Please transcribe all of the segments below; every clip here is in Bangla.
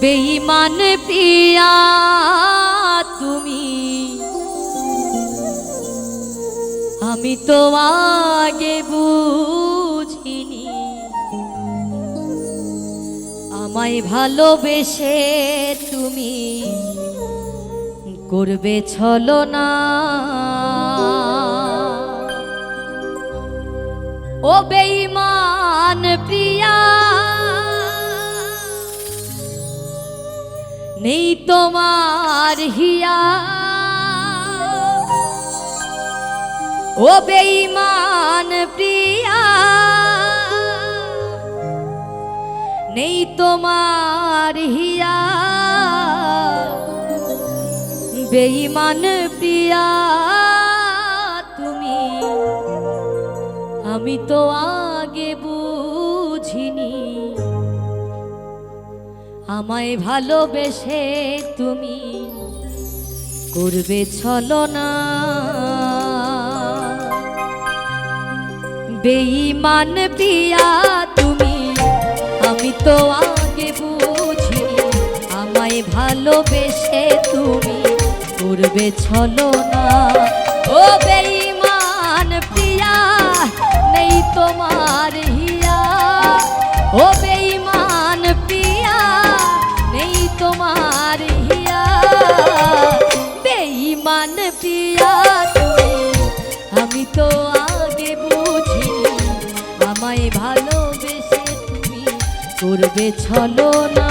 বেঈমান প্রিয়া তুমি। আমি তো আগে বুঝিনি। আমায় ভালোবেসে তুমি করবে ছলো না ও বেঈমান প্রিয়া নেই তোমার হিয়া। ও বেঈমান প্রিয়া, নেই তোমার হিয়া। বেঈমান প্রিয়া, তুমি, আমি তো আগে আমায় ভালোবেসে তুমি করবে ছলনা। বেঈমান পিয়া, তুমি, আমি তো আগে বুঝি, আমায় ভালোবেসে তুমি করবে ছলনা। ও বেঈমান প্রিয়া নেই তোমার হিয়া। ও আমি তো আগে বুঝি আমায় ভালোবেসে তুমি করবে ছলনা। চলে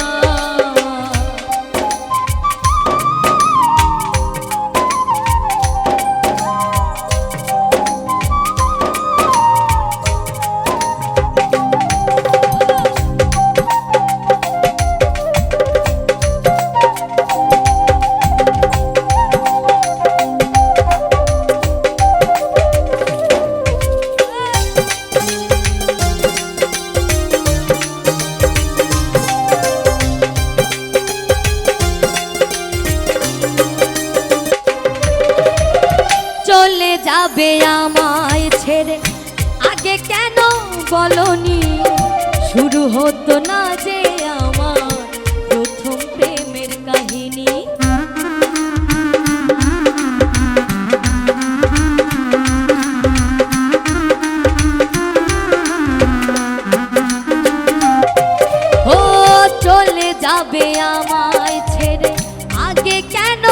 শুরু হতো না যে প্রথম প্রেমের চলে যাবে আগে কেন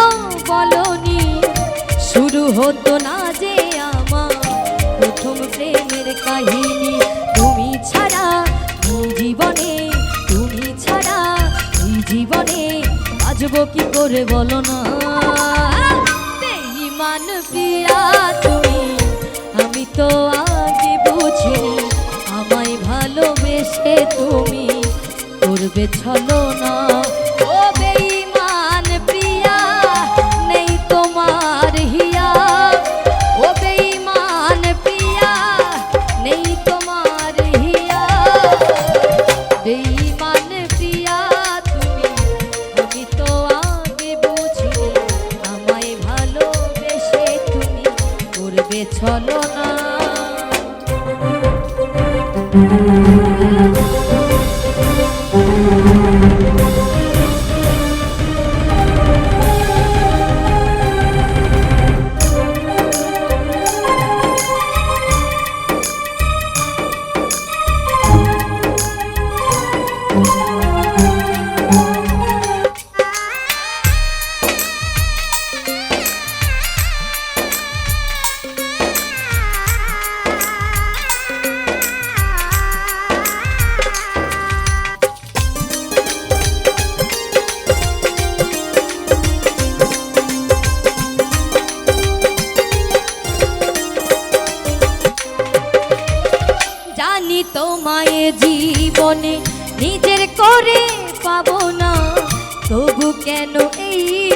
শুরু হতো না যে আমার প্রথম প্রেমের কাহিনী। বাজব কি করে বলো না? ইমান প্রিয়া তুমি, আমি তো আগে বুঝিনি আমায় ভালোবেসে তুমি, করবে ছলো না জীবনে নিজের করে পাবো না। তবু কেন এই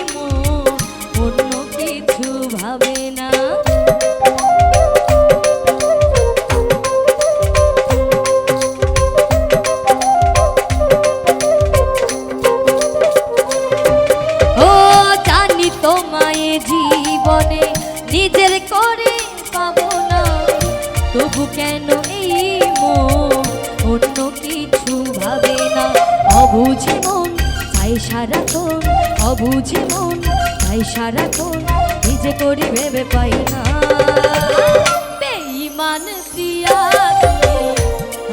অন্য কিছু ভাবে না। ও, জানি তোমায় জীবনে নিজের করে পাবো না। তবু কেন অবুঝে মন, তাই সারাক্ষণ অবুঝে মন, তাই সারাক্ষণ নিজে করি ভেবে পাই না। বেঈমান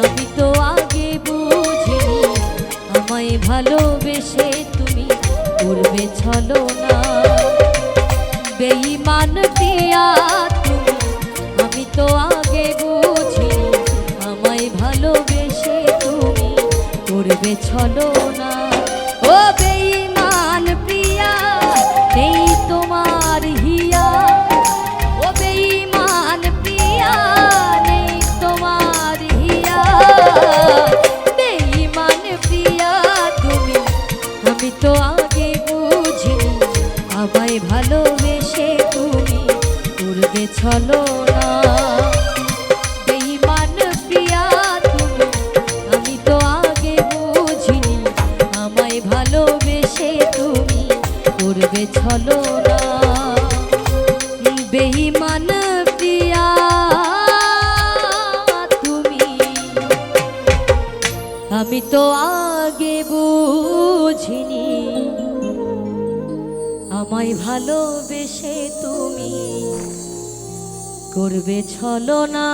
আমি তো আগে বুঝিনি। আমায় ভালোবেসে তুমি করবে ছলো না বেঈমান প্রিয়া করবে ছলো না আমায় ভালোবেসে তুমি করবে ছলো না